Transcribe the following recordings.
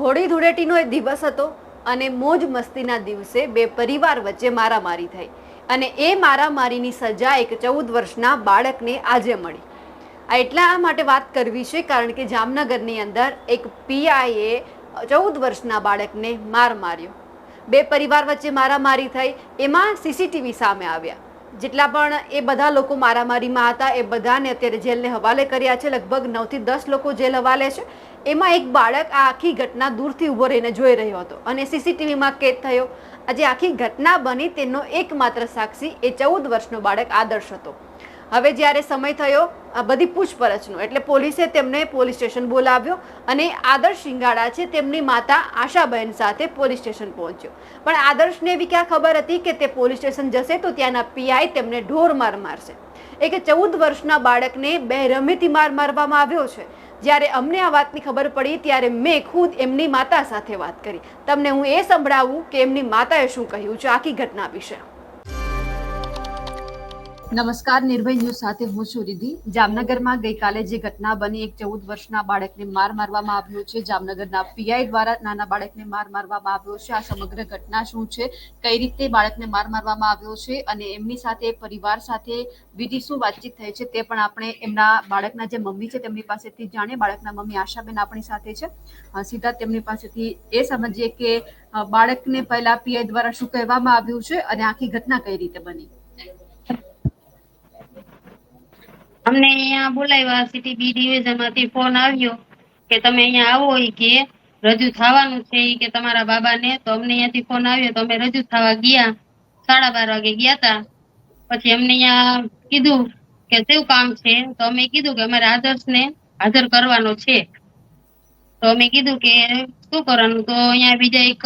હોળી ધૂળેટીનો એ દિવસ હતો અને મોજ મસ્તીના દિવસે બે પરિવાર વચ્ચે મારામારી થઈ અને એ મારામારીની સજા એક ચૌદ વર્ષના બાળકને આજે મળી. આ એટલા માટે વાત કરવી છે કારણ કે જામનગરની અંદર એક પીઆઈએ ચૌદ વર્ષના બાળકને માર માર્યો. બે પરિવાર વચ્ચે મારામારી થઈ, એમાં સીસીટીવી સામે આવ્યા. જેટલા પણ એ બધા લોકો મારામારીમાં હતા, એ બધાને અત્યારે જેલને હવાલે કર્યા છે. લગભગ નવથી દસ લોકો જેલ હવાલે છે. એમાં એક બાળક આ આખી ઘટના દૂરથી ઊભો રહીને જોઈ રહ્યો હતો અને સીસીટીવીમાં કેદ થયો. આજે આખી ઘટના બની તેનો એકમાત્ર સાક્ષી એ ચૌદ વર્ષનો બાળક આદર્શ હતો. હવે જ્યારે સમય થયો, આ બધી પૂછપરછનો, એટલે પોલીસે તેમને પોલીસ સ્ટેશન બોલાવ્યો અને આદર્શ શિંગાડા છે તેમની માતા આશાબહેન સાથે પોલીસ સ્ટેશન પહોંચ્યો. પણ આદર્શને એવી ક્યાં ખબર હતી કે તે પોલીસ સ્ટેશન જશે તો ત્યાંના પીઆઈ તેમને ઢોર માર મારશે. એક ચૌદ વર્ષના બાળકને બેરમીથી માર મારવામાં આવ્યો છે. જ્યારે અમને આ વાતની ખબર પડી ત્યારે મેં ખુદ એમની માતા સાથે વાત કરી. તમને હું એ સંભળાવું કે એમની માતાએ શું કહ્યું છે આખી ઘટના વિશે. નમસ્કાર, નિર્ભય ન્યૂઝ સાથે હું છું રિધિ જામનગરમાં ગઈકાલે જે ઘટના બની, એક ચૌદ વર્ષના બાળકને માર મારવામાં આવ્યો છે. જામનગરના પીઆઈ દ્વારા નાના બાળકને માર મારવામાં આવ્યો છે. આ સમગ્ર ઘટના શું છે? કઈ રીતે બાળકને માર મારવામાં આવ્યો છે? અને એમની સાથે, પરિવાર સાથે બીજી શું વાતચીત થઈ છે તે પણ આપણે એમના બાળકના જે મમ્મી છે તેમની પાસેથી જાણીએ. બાળકના મમ્મી આશાબેન આપણી સાથે છે. સીધા તેમની પાસેથી એ સમજીએ કે બાળકને પહેલા પીઆઈ દ્વારા શું કહેવામાં આવ્યું છે અને આખી ઘટના કઈ રીતે બની? અમને અહીંયા બોલાવ્યા સિટી બી ડિવિઝનમાંથી ફોન આવ્યો કે તમે અહીંયા આવો કે રજૂ થવાનું છે કે તમારા બાબાને. તો અમને અહીંયાથી ફોન આવ્યો તો અમે રજૂ થવા ગયા. સાડા બાર વાગે ગયા હતા પછી અમને અહીંયા કીધું કે શું કામ છે? તો અમે કીધું કે અમારે આદર્શને હાજર કરવાનો છે. તો અમે કીધું કે શું કરવાનું? તો અહીંયા બીજા એક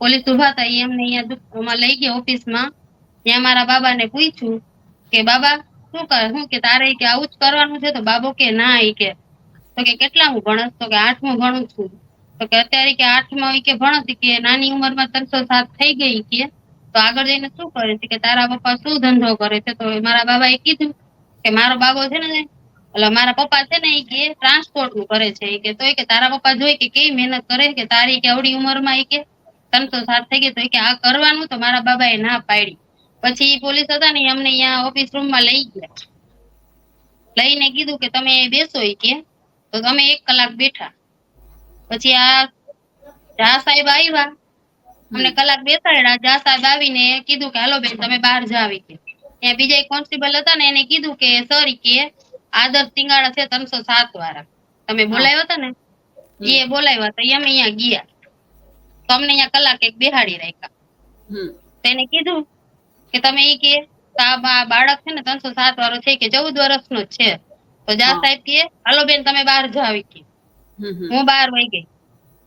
પોલીસ ઊભા હતા અમને અહીંયા લઈ ગયા ઓફિસમાં. ત્યાં મારા બાબાને પૂછ્યું કે બાબા શું કરે શું કે તારે કે આવું જ કરવાનું છે? તો બાબો કે ના એ કે. તો કે કેટલા હું ભણસ? તો કે આઠમું ભણું છું. તો કે અત્યારે કે આઠમાં કે ભણસ કે નાની ઉંમરમાં ત્રણસો સાત થઈ ગઈ કે. તો આગળ જઈને શું કરે છે? કે તારા પપ્પા શું ધંધો કરે છે? તો મારા બાબાએ કીધું કે મારો બાબો છે ને, એટલે મારા પપ્પા છે ને એ કે ટ્રાન્સપોર્ટનું કરે છે એ કે. તો કે તારા પપ્પા જોઈ કે કેવી મહેનત કરે કે તારી કે આવડી ઉંમરમાં એ કે ત્રણસો સાત થઈ ગઈ તો એ કે આ કરવાનું તો મારા બાબાએ ના પાડી. પછી પોલીસ હતા ને ઈ અમને અહીંયા ઓફિસ રૂમમાં લઈ ગયા. લઈને કીધું કે તમે બેસો ઈ કે. તો તમે એક કલાક બેઠા. પછી આ જા સાહેબ આવ્યા. અમને કલાક બેસાડ્યા. જા સાહેબ આવીને કીધું કે હાલો બેન તમે બહાર જાવ ઈ કે. ત્યાં બીજા એક કોન્સ્ટેબલ હતા ને એને કીધું કે સર ઈ કે આદર્શ સિંગાડા છે ત્રણસો સાત વાળા. તમે બોલાવ્યા હતા ને? એ બોલાવ્યા હતા ઈ અમે અહીંયા ગયા. તો અમને અહીંયા કલાક એક બેહાડી રાખ્યા. હમ. તો એને કીધું કે તમે એ કે બાળક છે ને ત્રણસો સાત વાળો છે કે ચૌદ વર્ષનો જ છે. તો જા સાહેબ કે હાલો બેન તમે બહાર જાવ કે. હું બહાર વહી ગઈ.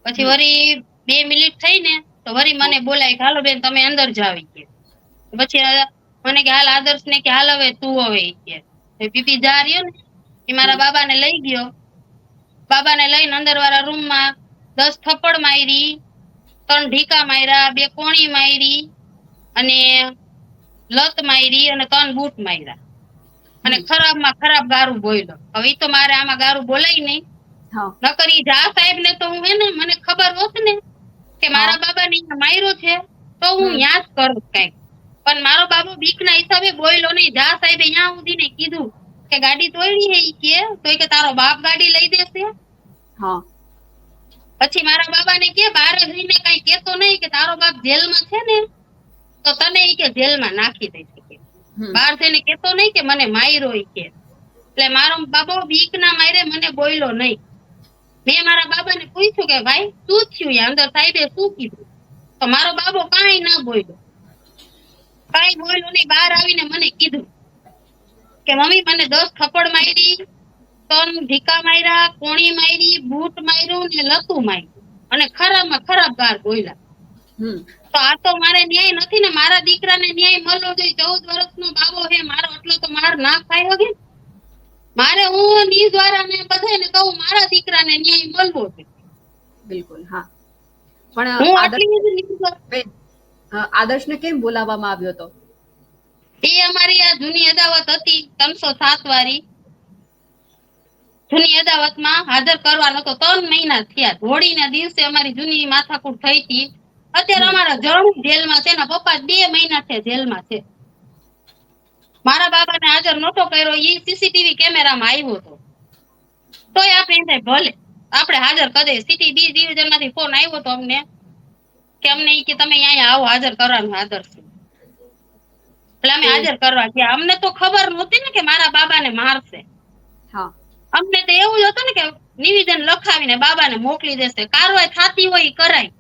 પછી વળી બે મિનિટ થઈ ને તો વળી મને બોલાય કે હાલો બેન તમે અંદર જાવ કે. પછી મને કે હાલ આદર્શ ને કે હાલ હવે તું હવે કે. પીપી જા રહ્યો ને એ મારા બાબાને લઈ ગયો. બાબાને લઈને અંદર વાળા રૂમમાં દસ થપ્પડ મારી ત્રણ ઢીકા માર્યા બે કોણી મારી અને લત મારી અને ત્રણ બૂટ માર્યા. અને ખરાબમાં ખરાબ ગારું બોલ્યો હવે તો મારે આમાં ગારું બોલાય નહીં. નકર ઈ જા સાહેબ ને તો હું હે ને મને ખબર હોત ને કે મારા બાબા ને માર્યો છે તો હું. યાદ કરું કંઈક. પણ મારો બાબો બીક ના હિસાબે બોલ્યો નહીં. જા સાહેબે ત્યાં સુધી ને કીધું કે ગાડી તોડી હે ઈ કે તો કે તારો બાપ ગાડી લઈ દેશે. હા. પછી મારા બાબા ને કે બહાર જઈને કઈ કેતો નહીં કે તારો બાપ જેલમાં છે ને. તો તને એ કે જેલમાં નાખી દેશે કે. બહાર થઈને કેતો નહીં કે મને માર્યો ઈ કે. એટલે મારો બાબો બીક ના મારે મને બોયલો નહીં. મેં મારા બાબાને પૂછ્યું કે ભાઈ શું થયું અંદર? સાહેબે શું કીધું? તો મારો બાબો કાંઈ ના બોલ્યો. કાંઈ બોલ્યો નહીં. બહાર આવીને મને કીધું કે મમ્મી મને દસ થપ્પડ મારી ત્રણ ઢીકા માર્યા કોણી મારી બૂટ માર્યું ને લતું માર્યું. અને ખરાબમાં ખરાબ ગાર બોલ્યા. તો આ તો મારે ન્યાય નથી ને મારા દીકરાને ન્યાય મળવો જોઈએ. ચૌદ વર્ષનો બાબો હે મારો એટલો તો માર ના ખાયો કે મારે હું ની દ્વારા ને બધાને કહું મારા દીકરાને ન્યાય મળવો છે. બિલકુલ હા. પણ હું આટલી આદર્શને કેમ બોલાવવામાં આવ્યો હતો? એ અમારી આ જૂની અદાવત હતી ત્રણસો સાત વાળી. જૂની અદાવતમાં હાજર કરવાનો તો ત્રણ મહિના થયા. હોળીના દિવસે અમારી જૂની માથાકૂટ થઈ હતી. અત્યારે અમારા જણ જેલમાં છે ને પપ્પા બે મહિના છે જેલમાં છે. મારા બાબાને હાજર નહોતો કર્યો એ સીસીટીવી કેમેરામાં આવ્યો હતો. તોય આપણે એમ ભલે આપણે હાજર કરી સીટી બી ડિવિઝનમાંથી ફોન આવ્યો તો અમને કે અમને કે તમે અહીંયા આવો હાજર કરવાનું હાજર છે. એટલે અમે હાજર કરવા ગયા. અમને તો ખબર નહોતી ને કે મારા બાબાને મારશે. હા. અમને તો એવું જ હતું ને કે નિવેદન લખાવીને બાબાને મોકલી દેશે. કારવાઈ થતી હોય એ કરાય.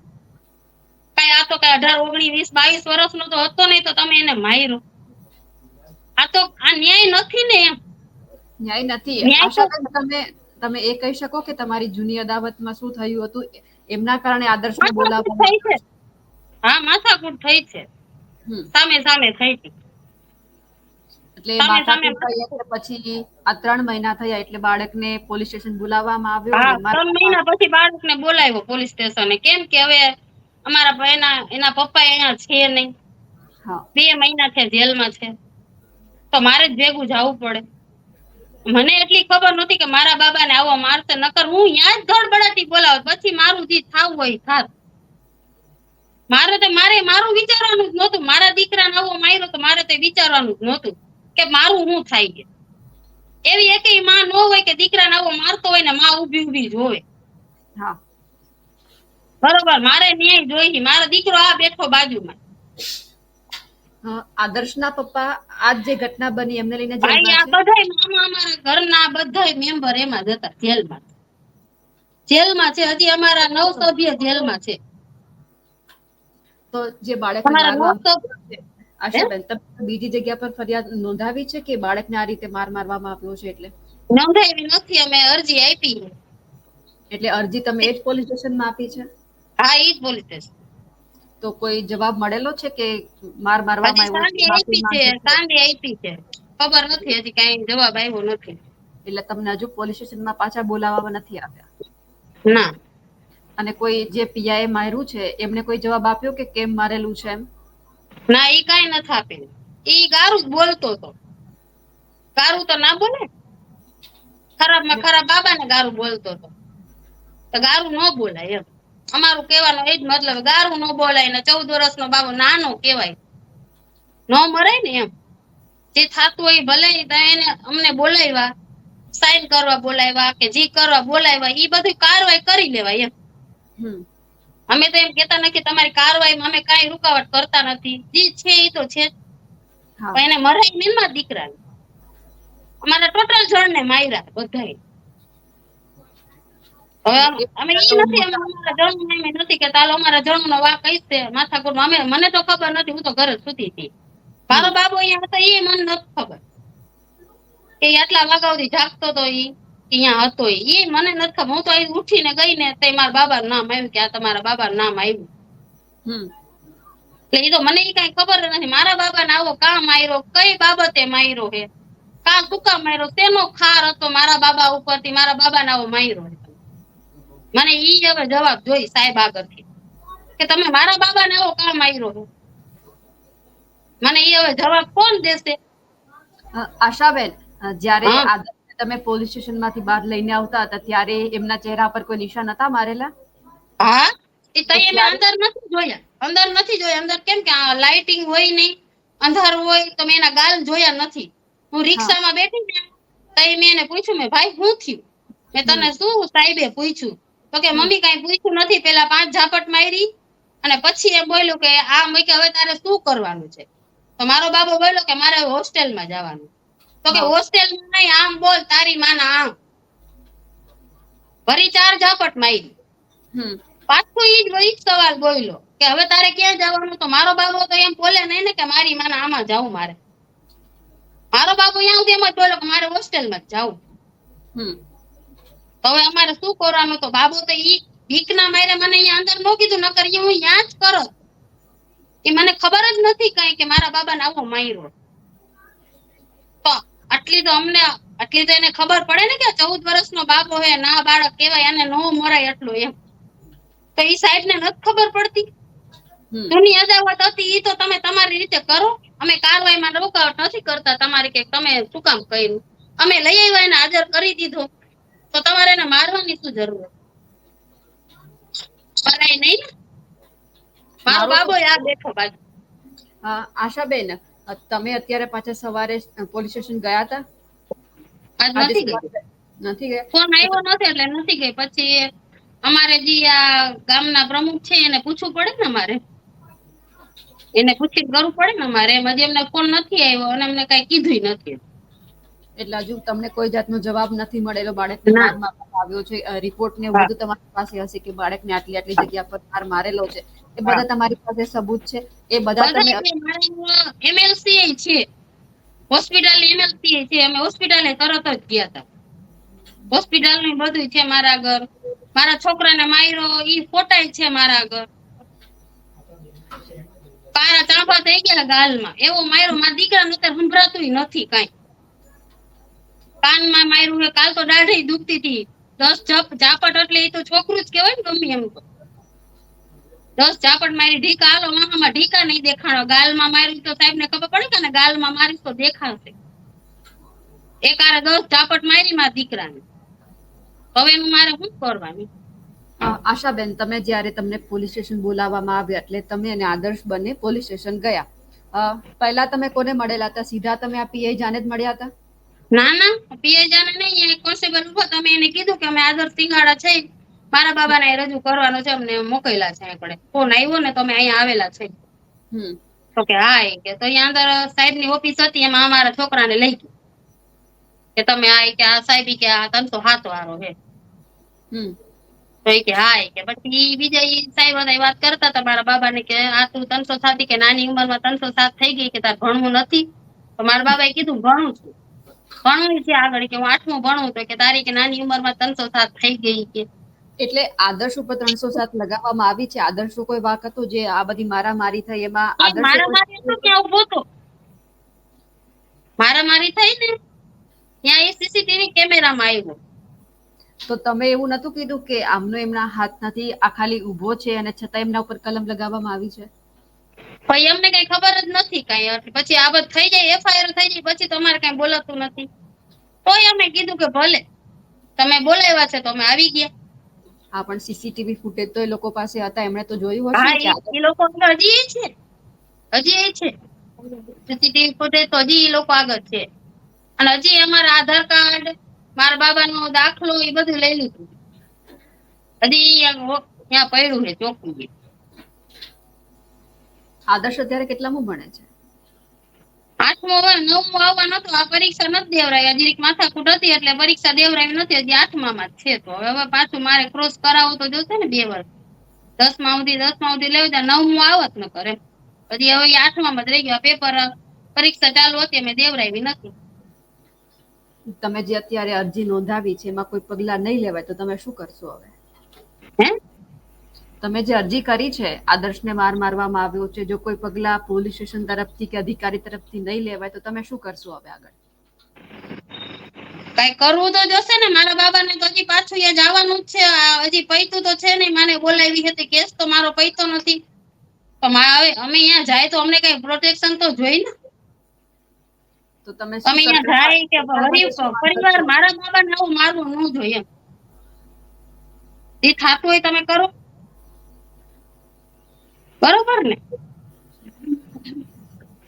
કઈ આ તો કઈ અઢાર ઓગણીસ વીસ બાવીસ વર્ષનો તો હતો નહીં તો તમે એને માર્યો. આ તો આ ન્યાય નથી ને એમ. ન્યાય નથી. તમે તમે એ કહી શકો કે તમારી જૂની અદાવતમાં શું થયું હતું? એમના કારણે આદર્શ છે. હા માથાકૂટ થઈ છે. સામે સામે થઈ છે. એટલે પછી આ ત્રણ મહિના થયા એટલે બાળકને પોલીસ સ્ટેશન બોલાવવામાં આવ્યો ત્રણ મહિના પછી બાળકને બોલાવ્યો પોલીસ સ્ટેશને. કેમ કે હવે અમારા ભાઈ એના પપ્પા અહીંયા છે નહીં. બે મહિના છે જેલમાં છે. તો મારે જ ભેગું જવું પડે. મને એટલી ખબર નહોતી કે મારા બાબાને આવો મારશે. નકર હું ત્યાં જ ધડબડાટી બોલાવત પછી મારું જે થાવું હોય થાત. મારે તો મારે મારું વિચારવાનું જ નહોતું. મારા દીકરાને આવો માર્યો તો મારે તો વિચારવાનું જ નહોતું કે મારું હું થાય ગયું એવી એકેયમાં ન હોય કે દીકરાને આવો મારતો હોય ને માં ઊભી ઊભી જોવે હા. બરોબર મારે ન્યાય જોઈ મારો દીકરો આ બેઠો બાજુમાં. આદર્શના પપ્પા આજ જે ઘટના બની એમને લઈને ભાઈ આ જેલમાં મામા અમારા ઘરના બધા મેમ્બર એમાં જ હતા જેલમાં. જેલમાં છે હજી અમારા નવ સભ્ય જેલમાં છે. તો જે સભ્ય આશાબેન તમે બીજી જગ્યા પર ફરિયાદ નોંધાવી છે કે બાળકને આ રીતે માર મારવામાં આવ્યો છે એટલે? નોંધાવી નથી અમે અરજી આપી એટલે અરજી તમે એ જ પોલીસ સ્ટેશનમાં આપી છે? હા એ જ પોલીસ છે તો કોઈ જવાબ મળેલો છે કે માર મારવામાં આવ્યો આપી છે સાંજે આપી છે. ખબર નથી હજી કઈ જવાબ આવ્યો નથી. એટલે તમને હજુ પોલીસ સ્ટેશનમાં પાછા બોલાવવામાં નથી આવ્યા? ના. અને કોઈ જે પીઆઈ માર્યું છે એમને કોઈ જવાબ આપ્યો કે કેમ મારેલું છે એમ? ના એ કઈ નથી આપેલું એ ગારું જ બોલતો હતો. ગારું તો ના બોલે? ખરાબમાં ખરાબ બાબાને ગારું બોલતો હતો. તો ગારું ન બોલાય એમ. અમારું કહેવાનો એ જ મતલબ ગારું ન બોલાય ને ચૌદ વર્ષનો બાબો નાનો કહેવાય. ન મરાય ને એમ. જે થતું હોય ભલે એને અમને બોલાવ્યા સાઈન કરવા બોલાવ્યા કે જી કરવા બોલાવ્યા એ બધું કારવાઈ કરી લેવાય એમ. અમે તો એમ કેતા નથી તમારી કારવાઈમાં અમે કઈ રૂકાવટ કરતા નથી. જી છે એ તો છે. એને મરાય મેનમાં દીકરા દીકરાને. અમારા ટોટલ જણને માર્યા બધાય હવે અમે ઈ નથી અમે અમારા જણ એમ નથી કે ચાલો અમારા જણ નો વાક કઈ છે. માથાકૂટ અમે મને તો ખબર નથી હું તો ઘરે સુતી હતી. મારો બાબુ અહીંયા હતો એ મને નથી ખબર. કે આટલા વાગાવથી જાગતો તો ઈ અહીંયા હતો ઈ. મને નથી ખબર. હું તો અહીં ઉઠીને ગઈ ને તે મારા બાબા નામ આવ્યું કે આ તમારા બાબા નામ આવ્યું એટલે એ તો મને ઈ કઈ ખબર નથી. મારા બાબા ને આવો કામ માર્યો? કઈ બાબતે માર્યો હે? કા કામ માર્યો? તેનો ખાર હતો મારા બાબા ઉપરથી? મારા બાબા ને આવો માર્યો હે? મને ઈ હવે જવાબ જોઈ સાહેબ આગળથી. કે તમે મારા બાબાને આવો કામ આવ્યો મને ઈ હવે જવાબ કોણ દેશે? આશાબેન જ્યારે. તમે પોલીસ સ્ટેશનમાંથી બહાર લઈને આવતા હતા ત્યારે એમના ચહેરા પર કોઈ નિશાન હતા મારેલા? હા? એ તઈ અમે અંદર નથી જોયા. અંદર નથી જોયા. અંદર કેમ કે લાઇટિંગ હોય નહીં અંધારું હોય તો મેં એના ગાલ જોયા નથી. હું રિક્ષામાં બેઠી ને તઈ મેં એને પૂછ્યું મેં ભાઈ હું થયું? મેં તને શું સાહેબે પૂછ્યું? તો કે મમ્મી કઈ પૂછ્યું નથી પેલા પાંચ ઝાપટ મારી અને પછી એ બોલ્યું કે આ મેં કે હવે તારે શું કરવાનું છે? તો મારો બાબો બોલ્યો કે મારે હોસ્ટેલમાં જવાનું. તો કે હોસ્ટેલ હોસ્ટેલમાં નહીં આમ બોલ તારી માના આમ. ફરી ચાર ઝાપટ મારી. પાછો ઈ જ ઈ સવાલ બોલ્યો કે હવે તારે ક્યાં જવાનું? તો મારો બાબો તો એમ બોલે નહીં ને કે મારી માના આમાં જવું મારે. મારો બાબો અહીંયા સુધી એમ જ બોલ્યો કે મારે હોસ્ટેલમાં જ જવું હમ. હવે અમારે શું કરવાનું તો બાબો તો ઈ ભીખના મારે મને અહીંયા અંદર નો કીધું ન કરીએ હું અહીંયા જ કરો. એ મને ખબર જ નથી કઈ કે મારા બાબાને આવો માર્યો. તો આટલી તો અમને આટલી તો એને ખબર પડે ને કે ચૌદ વર્ષનો બાબો હે ના બાળક કહેવાય અને નો મરાય એટલું એમ. તો ઈ સાહેબ ને નથી ખબર પડતી. જૂની અદાવત હતી ઈ તો તમે તમારી રીતે કરો. અમે કારવાઈમાં રોકાવટ નથી કરતા તમારી કે તમે શું કામ કર્યું? અમે લઈ આવ્યા એને હાજર કરી દીધો. તો તમારે એને મારવાની શું જરૂર? મરાય નહીં? મારો બાબો યાદ દેખો બાજુ. આશાબેન તમે અત્યારે પાછા સવારે પોલીસ સ્ટેશન ગયા હતા? નથી ગયા. ફોન આવ્યો નથી એટલે નથી ગઈ. પછી અમારે જે આ ગામના પ્રમુખ છે એને પૂછવું પડે ને અમારે? એને પૂછી કરવું પડે ને અમારે? એમ હજી એમને ફોન નથી આવ્યો અને અમને કઈ કીધું નથી. એટલે હજુ તમને કોઈ જાતનો જવાબ નથી મળેલો બાળકને ના. માર મારવામાં આવ્યો છે. રિપોર્ટ ને બધું તમારી પાસે હશે કે બાળકને આટલી આટલી જગ્યા પર માર મારેલો છે. એ બધા તમારી પાસે સબૂત છે? એ બધા તમે એમએલસી છે. હોસ્પિટલ એમએલસી છે. અમે હોસ્પિટલે તરત જ ગયા હતા. હોસ્પિટલનું બધું છે મારા આગળ મારા છોકરાને માર્યો. ઈ ફોટાય છે મારા આગળ પારા ચાંપા થઈ ગયા ગાલમાં. એવો માર્યો. મારા દીકરાને અત્યારે સંભળાતું નથી કાંઈ. કાનમાં માર્યું છે કાલ તો દાઢી દુખતી હતી. દસ જપ, ઝાપટ એટલે એ તો છોકરું જ કહેવાય ને ગમે એમ તો. દસ ઝાપટ મારી ઢીકા, હાલો મામામાં ઢીકા નહીં દેખાણો. ગાલમાં માર્યું તો સાહેબ ને ખબર પડે કે ને, ગાલમાં મારીશ તો દેખાશે. એક આરે દસ ઝાપટ મારી મારા દીકરાને. હવે એનું મારે શું કરવાનું? આશાબેન, તમે જ્યારે તમને પોલીસ સ્ટેશન બોલાવવામાં આવ્યા એટલે તમે અને આદર્શ બંને પોલીસ સ્ટેશન ગયા. પહેલા તમે કોને મળેલા હતા? સીધા તમે આ પીઆઈ જાને જ મળ્યા હતા? ના ના પીએ જાને નહીં એક કોન્સ્ટેબલ ઊભો તો અમે એને કીધું કે અમે આદર્શ સિંગાડા છે. મારા બાબાને અહીં રજૂ કરવાનો છે અમને મોકલેલા છે આપણે ફોન આવ્યો ને તો અમે અહીંયા આવેલા છે. તો કે હા એ કે તો અહીંયા અંદર સાહેબની ઓફિસ હતી એમાં અમારા છોકરાને લઈ ગયું. કે તમે આ કે આ સાહેબ કે આ સાત વાળો છે. હમ. તો એ કે હા એ કે પછી બીજા એ સાહેબ હતા વાત કરતા હતા મારા બાબાને કે આ તું ત્રણસો સાત કે નાની ઉંમરમાં ત્રણસો સાત થઈ ગઈ કે તાર ભણવું નથી. તો મારા બાબાએ કીધું ભણું છું. ભણવું છે આગળ કે હું આઠમું ભણું તો કે તારી કે નાની ઉંમરમાં ત્રણસો સાત થઈ ગઈ કે. એટલે આદર્શ ઉપર ત્રણસો સાત લગાવવામાં આવી છે. આદર્શ કોઈ વાક હતો જે આ બધી મારામારી થઈ એમાં આદર્શે મારા કોઈ- મારી તો ક્યાં ઊભો તો મારા મારી થઈ ને ત્યાં એ સીસીટીવી કેમેરામાં આવ્યું. તો તમે એવું નતું કીધું કે આમનો એમના હાથ નથી આ ખાલી ઊભો છે અને છતાં એમના ઉપર કલમ લગાવવામાં આવી છે? પછી અમને કઈ ખબર જ નથી કઈ. એટલે પછી આ બધું થઈ જાય એફઆઈઆર થઈ જાય પછી તમારે કઈ બોલાતું નથી. તોય અમે કીધું કે ભલે. તમે બોલાવ્યા છે તો અમે આવી ગયા. હા પણ સીસીટીવી ફૂટેજ તો એ લોકો પાસે હતા એમણે તો જોયું હશે ઈ લોકો હજી એ છે. હજી એ છે. સીસીટીવી ફૂટેજ તો હજી એ લોકો આગળ છે. અને હજી અમારા આધાર કાર્ડ મારા બાબાનો દાખલો એ બધું લઈ લીધું. હજી ત્યાં પડ્યું છે ચોખ્ખું. આદર્શ અત્યારે કેટલામું ભણે છે? આઠમું હવે નવમું આવવા નતું આ પરીક્ષા નથી દેવરાય. હજી એક માથાકૂટ હતી એટલે પરીક્ષા દેવરાવી નથી હજી આઠમામાં જ છે તો. હવે પાછું મારે ક્રોસ કરાવવું તો જોશે ને બે વર્ષ દસમા સુધી દસમા સુધી લેવું ત્યાં નવમું આવત ન કરે. પછી હવે ઈ આઠમામાં જ રહી ગયો. પેપર પરીક્ષા ચાલુ હતી મેં દેવરાવી નથી. તમે જે અત્યારે અરજી નોંધાવી છે એમાં કોઈ પગલા નહીં લેવાય તો તમે શું કરશો હવે? તમે જે અરજી કરી છે આદર્શને માર મારવામાં આવ્યો છે જો કોઈ પગલા પોલીસ સ્ટેશન તરફથી કે અધિકારી તરફથી નહીં લેવાય તો તમે શું કરશો હવે આગળ? કઈ કરવું તો જોશે ને મારા બાબાને તો હજી પાછું એ જવાનું જ છે હજી પૈતું તો છે નહીં મને બોલાવી હતી કેસ તો મારો પૈતો નથી. તો હવે અમે અહીંયા જાય તો અમને કઈ પ્રોટેક્શન તો જોઈ ને? તો તમે અમે અહીંયા જાય કે પરિવાર મારા બાબાને આવું મારવું ન જોઈએ. એ જે થાતું હોય તમે કરો. બરોબર ને?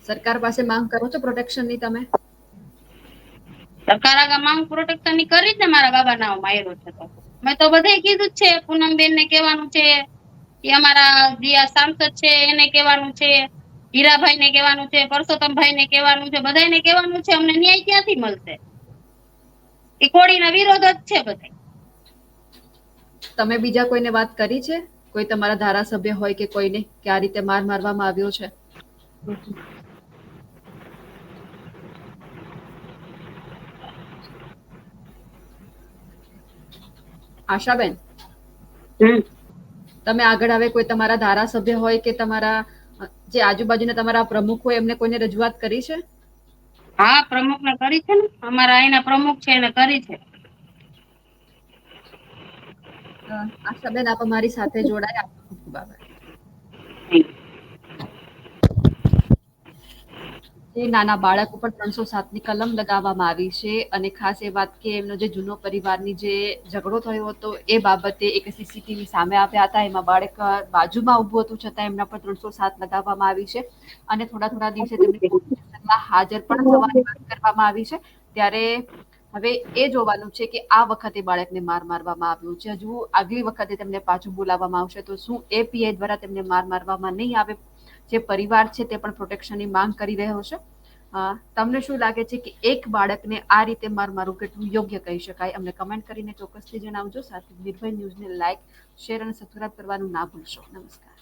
સરકાર પાસે માંગ કરો છો પ્રોટેક્શનની તમે? સરકાર આગળ માંગ પ્રોટેક્શનની કરી જ ને મારા બાબા ના માયરો છે તો. મેં તો બધાય કીધું જ છે પૂનમબેન ને કહેવાનું છે કે અમારા દિયા સાંસદ છે એને કહેવાનું છે હીરાભાઈ ને કહેવાનું છે પરસોત્તમભાઈ ને કહેવાનું છે બધાને કહેવાનું છે અમને ન્યાય ક્યાંથી મળશે? એ કોળીના વિરોધ જ છે બધા. તમે બીજા કોઈને વાત કરી છે? કોઈ તમારા ધારાસભ્ય હોય કે કોઈને કે આ રીતે માર મારવામાં આવ્યો છે? આશાબેન? તમે આગળ હવે કોઈ તમારા ધારાસભ્ય હોય કે તમારા જે આજુબાજુના તમારા પ્રમુખ હોય એમને કોઈને રજૂઆત કરી છે? હા પ્રમુખ ને કરી છે ને. અમારા અહીંના પ્રમુખ છે એને કરી છે. આશાબેન આપ અમારી સાથે જોડાયા ખૂબ આભાર. નાના બાળક ઉપર ત્રણસો સાતની કલમ લગાવવામાં આવી છે અને ખાસ એ વાત કે એમનો જે જૂનો પરિવારની જે ઝઘડો થયો હતો એ બાબતે એક સીસીટીવી સામે આવ્યા હતા. એમાં બાળક બાજુમાં ઊભું હતું, છતાં એમના પર ત્રણસો સાત લગાવવામાં આવી છે અને થોડા થોડા દિવસે તેમની હાજર પણ થવાની વાત કરવામાં આવી છે. ત્યારે હવે એ જોવાનું છે કે આ વખતે બાળકને માર મારવામાં આવ્યો છે. હજુ આગલી વખતે તેમને પાછું બોલાવવામાં આવશે તો શું એ પીઆઈ દ્વારા તેમને માર મારવામાં નહીં આવે? જે પરિવાર છે તે પણ પ્રોટેક્શનની માંગ કરી રહ્યો છે. તમને શું લાગે છે કે એક બાળકને આ રીતે માર મારવું કેટલું યોગ્ય કહી શકાય? અમને કમેન્ટ કરીને ચોક્કસથી જણાવજો. સાથે નિર્ભય ન્યૂઝને લાઇક શેર અને સબસ્ક્રાઇબ કરવાનું ના ભૂલશો. નમસ્કાર.